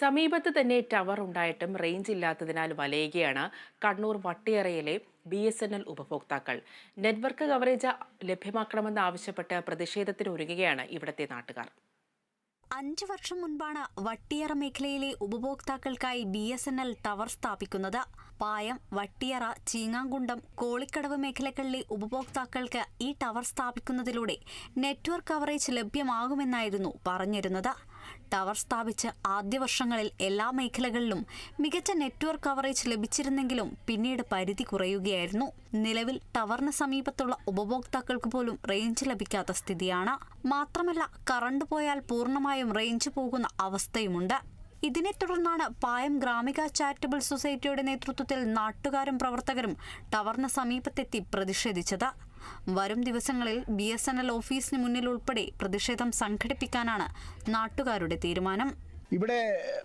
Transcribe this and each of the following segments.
സമീപത്ത് തന്നെ ടവർ ഉണ്ടായിട്ടും റേഞ്ച് ഇല്ലാത്തതിനാൽ വലയുകയാണ് കണ്ണൂർ വട്ടിയറയിലെ ബി എസ് എൻ എൽ ഉപഭോക്താക്കൾ. നെറ്റ്വർക്ക് കവറേജ് ലഭ്യമാക്കണമെന്ന് ആവശ്യപ്പെട്ട് പ്രതിഷേധത്തിന് ഒരുങ്ങുകയാണ് ഇവിടത്തെ നാട്ടുകാർ. അഞ്ചു വർഷം മുൻപാണ് വട്ടിയറ മേഖലയിലെ ഉപഭോക്താക്കൾക്കായി B S N L tower സ്ഥാപിക്കുന്നത്. പായം വട്ടിയറ ചീങ്ങാങ്കുണ്ടം കോളിക്കടവ് മേഖലകളിലെ ഉപഭോക്താക്കൾക്ക് ഈ ടവർ സ്ഥാപിക്കുന്നതിലൂടെ നെറ്റ്വർക്ക് കവറേജ് ലഭ്യമാകുമെന്നായിരുന്നു പറഞ്ഞിരുന്നത്. ടവർ സ്ഥാപിച്ച് ആദ്യ വർഷങ്ങളിൽ എല്ലാ മേഖലകളിലും മികച്ച നെറ്റ്വർക്ക് കവറേജ് ലഭിച്ചിരുന്നെങ്കിലും പിന്നീട് പരിധി കുറയുകയായിരുന്നു. നിലവിൽ ടവറിന് സമീപത്തുള്ള ഉപഭോക്താക്കൾക്ക് പോലും റേഞ്ച് ലഭിക്കാത്ത സ്ഥിതിയാണ്. മാത്രമല്ല കറണ്ട് പോയാൽ പൂർണമായും റേഞ്ച് പോകുന്ന അവസ്ഥയുമുണ്ട്. ഇതിനെ തുടർന്നാണ് പായം ഗ്രാമിക ചാരിറ്റബിൾ സൊസൈറ്റിയുടെ നേതൃത്വത്തിൽ നാട്ടുകാരും പ്രവർത്തകരും ടവറിന് സമീപത്തെത്തി പ്രതിഷേധിച്ചത്. വരും ദിവസങ്ങളിൽ ബി എസ് എൻ എൽ ഓഫീസിന് മുന്നിൽ ഉൾപ്പെടെ പ്രതിഷേധം സംഘടിപ്പിക്കാനാണ് നാട്ടുകാരുടെ തീരുമാനം. ഇവിടെ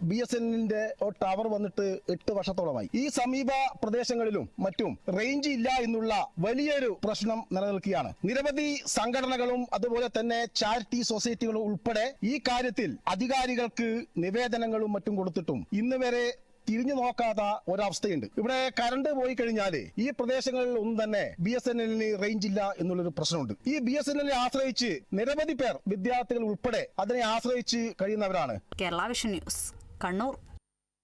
ബി എസ് എന്നിന്റെ ടവർ വന്നിട്ട് എട്ട് വർഷത്തോളമായി. ഈ സമീപ പ്രദേശങ്ങളിലും മറ്റും റേഞ്ച് ഇല്ല എന്നുള്ള വലിയൊരു പ്രശ്നം നിലനിൽക്കുകയാണ്. നിരവധി സംഘടനകളും അതുപോലെ തന്നെ ചാരിറ്റി സൊസൈറ്റികളും ഉൾപ്പെടെ ഈ കാര്യത്തിൽ അധികാരികൾക്ക് നിവേദനങ്ങളും മറ്റും കൊടുത്തിട്ടും ഇന്ന് വരെ തിരിഞ്ഞു നോക്കാത്ത ഒരവസ്ഥയുണ്ട്. ഇവിടെ കറണ്ട് പോയി കഴിഞ്ഞാൽ ഈ പ്രദേശങ്ങളിൽ ഒന്നും തന്നെ ബി എസ് എൻ എല്ലിന് റേഞ്ച് ഇല്ല എന്നുള്ളൊരു പ്രശ്നമുണ്ട്. ഈ ബി എസ് എൻ എല്ലിനെ ആശ്രയിച്ച് നിരവധി പേർ വിദ്യാർത്ഥികൾ ഉൾപ്പെടെ അതിനെ ആശ്രയിച്ച് കഴിയുന്നവരാണ്. Kerala vision news Kannur.